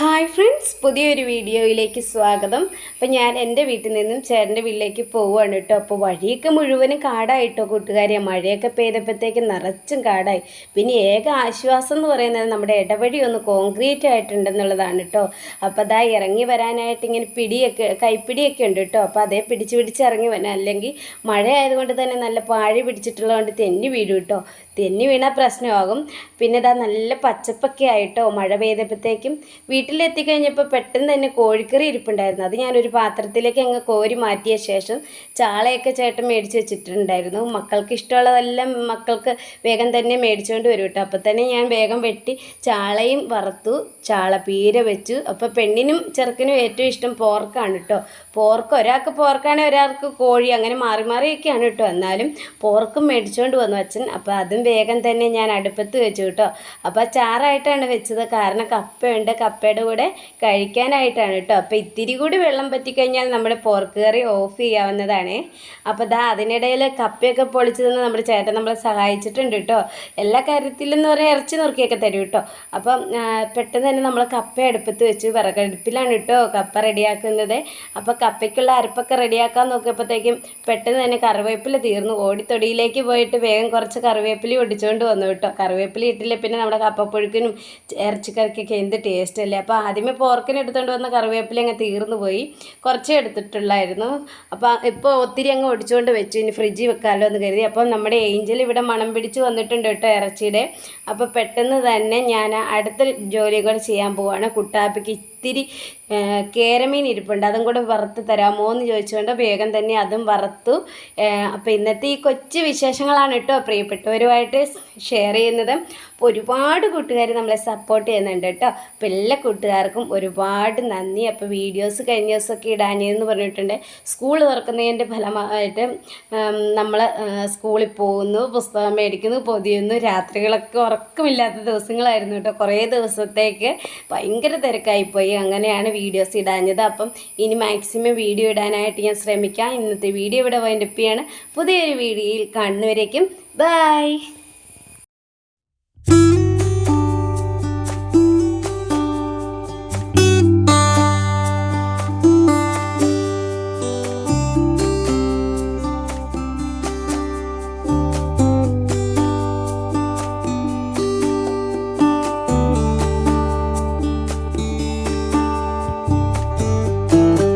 Hi friends പുതിയൊരു വീഡിയോയിലേക്ക് സ്വാഗതം. അപ്പം ഞാൻ എന്റെ വീട്ടിൽ നിന്നും ചേട്ടന്റെ വീട്ടിലേക്ക് പോവുകയാണ് കേട്ടോ. അപ്പോൾ വഴിയൊക്കെ മുഴുവനും കാടായിട്ടോ കൂട്ടുകാരെ. മഴയൊക്കെ പെയ്തപ്പോഴത്തേക്ക് നിറച്ചും കാടായി. പിന്നെ ഏക ആശ്വാസം എന്ന് പറയുന്നത് നമ്മുടെ ഇടവഴി ഒന്ന് കോൺക്രീറ്റ് ആയിട്ടുണ്ടെന്നുള്ളതാണ് കേട്ടോ. അപ്പോൾ അതാ ഇറങ്ങി വരാനായിട്ട് ഇങ്ങനെ പിടിയൊക്കെ കൈപ്പിടിയൊക്കെ ഉണ്ട് കേട്ടോ. അപ്പോൾ അതേ പിടിച്ച് പിടിച്ച് ഇറങ്ങി വരാൻ അല്ലെങ്കിൽ മഴ ആയതുകൊണ്ട് തന്നെ നല്ല പാഴി പിടിച്ചിട്ടുള്ളതുകൊണ്ട് തെന്നി വീഴും കേട്ടോ. തെന്നി വീണാൽ പ്രശ്നമാകും. പിന്നെ ഇതാ നല്ല പച്ചപ്പൊക്കെ ആയിട്ടോ മഴ പെയ്തപ്പോഴത്തേക്കും വീട്ടിലെത്തിക്കഴിഞ്ഞപ്പോൾ പെട്ടെന്ന് തന്നെ കോഴിക്കറി ഇരിപ്പുണ്ടായിരുന്നു. അത് ഞാനൊരു പാത്രത്തിലേക്ക് അങ്ങ് കോരി മാറ്റിയ ശേഷം ചാളയൊക്കെ ചേട്ടൻ മേടിച്ച് വെച്ചിട്ടുണ്ടായിരുന്നു. മക്കൾക്ക് ഇഷ്ടമുള്ളതെല്ലാം മക്കൾക്ക് വേഗം തന്നെ മേടിച്ചുകൊണ്ട് വരും കേട്ടോ. അപ്പോൾ തന്നെ ഞാൻ വേഗം വെട്ടി ചാളയും വറുത്തു ചാള പീര വെച്ചു. അപ്പോൾ പെണ്ണിനും ചെറുക്കനും ഏറ്റവും ഇഷ്ടം പോർക്കാണ് കേട്ടോ. പോർക്ക് ഒരാൾക്ക് പോർക്കാണെങ്കിൽ ഒരാൾക്ക് കോഴി അങ്ങനെ മാറി മാറിയൊക്കെയാണ് കേട്ടോ. എന്നാലും പോർക്കും മേടിച്ചുകൊണ്ട് വന്നു അച്ഛൻ. അപ്പോൾ അതും വേഗം തന്നെ ഞാൻ അടുപ്പത്ത് വെച്ചു കേട്ടോ. അപ്പോൾ ചാറായിട്ടാണ് വെച്ചത്. കാരണം കപ്പയുണ്ട്. കപ്പയുടെ കൂടെ കഴിക്കാനായിട്ടാണ് കേട്ടോ. അപ്പോൾ ഇത്തിരി കൂടി വെള്ളം പറ്റിക്കഴിഞ്ഞാൽ നമ്മുടെ പോർക്ക് കറി ഓഫ് ചെയ്യാവുന്നതാണ്. അപ്പോൾ ദാ അതിനിടയിൽ കപ്പയൊക്കെ പൊളിച്ചു തന്ന് നമ്മുടെ ചേട്ടൻ നമ്മളെ സഹായിച്ചിട്ടുണ്ട് കേട്ടോ. എല്ലാ കാര്യത്തിലും എന്ന് പറയാൻ ഇറച്ചി നുറുക്കിയൊക്കെ തരും കേട്ടോ. അപ്പം പെട്ടെന്ന് തന്നെ നമ്മൾ കപ്പ അടുപ്പത്ത് വെച്ച്. വിറകടുപ്പിലാണ് കേട്ടോ കപ്പ റെഡിയാക്കുന്നത്. അപ്പോൾ കപ്പയ്ക്കുള്ള അരപ്പൊക്കെ റെഡിയാക്കാൻ നോക്കിയപ്പോഴത്തേക്കും പെട്ടെന്ന് തന്നെ കറിവേപ്പില തീർന്നു. ഓടിത്തൊടിയിലേക്ക് പോയിട്ട് വേഗം കുറച്ച് കറിവേപ്പില ഒടിച്ചുകൊണ്ട് വന്നു കേട്ടോ. കറിവേപ്പില ഇട്ടില്ല പിന്നെ നമ്മുടെ കപ്പപ്പുഴുക്കിനും ഇറച്ചിക്കറിക്കൊക്കെ എന്ത് ടേസ്റ്റ് അല്ലേ? അപ്പോൾ ആദ്യമേ പോർക്കിന് എടുത്തുകൊണ്ട് വന്ന കറിവേപ്പില അങ്ങ് തീർന്നു പോയി. കുറച്ചേ എടുത്തിട്ടുള്ളായിരുന്നു. അപ്പോൾ ഇപ്പോൾ ഒത്തിരി അങ്ങ് ഒടിച്ചുകൊണ്ട് വെച്ചു. ഇനി ഫ്രിഡ്ജിൽ വെക്കാമല്ലോ എന്ന് കരുതി. അപ്പം നമ്മുടെ ഏഞ്ചൽ ഇവിടെ മണം പിടിച്ച് വന്നിട്ടുണ്ട് കേട്ടോ ഇറച്ചിയുടെ. അപ്പോൾ പെട്ടെന്ന് തന്നെ ഞാൻ അടുത്ത ജോലികൾ ചെയ്യാൻ പോവാണ്. കുട്ടാപ്പിക്ക് ഇത്തിരി കേരമീൻ ഇരിപ്പുണ്ട്. അതും കൂടെ വറുത്ത് തരാമോ എന്ന് ചോദിച്ചുകൊണ്ട് വേഗം തന്നെ അതും വറുത്തു. അപ്പോൾ ഇന്നത്തെ ഈ കൊച്ചു വിശേഷങ്ങളാണ് കേട്ടോ പ്രിയപ്പെട്ടവരുമായിട്ട് ഷെയർ ചെയ്യുന്നത്. ഒരുപാട് കൂട്ടുകാർ നമ്മളെ സപ്പോർട്ട് ചെയ്യുന്നുണ്ട് കേട്ടോ. അപ്പോൾ എല്ലാ കൂട്ടുകാർക്കും ഒരുപാട് നന്ദി. അപ്പോൾ വീഡിയോസ് കഴിഞ്ഞ ദിവസമൊക്കെ ഇടാനെന്ന് പറഞ്ഞിട്ടുണ്ട്. സ്കൂൾ തുറക്കുന്നതിന്റെ ഫലമായിട്ട് നമ്മൾ സ്കൂളിൽ പോകുന്നു പുസ്തകം മേടിക്കുന്നു പൊതിയുന്നു രാത്രികളൊക്കെ ഉറക്കമില്ലാത്ത ദിവസങ്ങളായിരുന്നു കേട്ടോ. കുറേ ദിവസത്തേക്ക് ഭയങ്കര തിരക്കായിപ്പോയി. അങ്ങനെയാണ് വീഡിയോസ് ഇടാഞ്ഞത്. അപ്പം ഇനി മാക്സിമം വീഡിയോ ഇടാനായിട്ട് ഞാൻ ശ്രമിക്കാം. ഇന്നത്തെ വീഡിയോ ഇവിടെ വൈൻഡപ്പ് ചെയ്യാണ്. പുതിയൊരു വീഡിയോയിൽ കാണുന്നവരേക്കും Bye.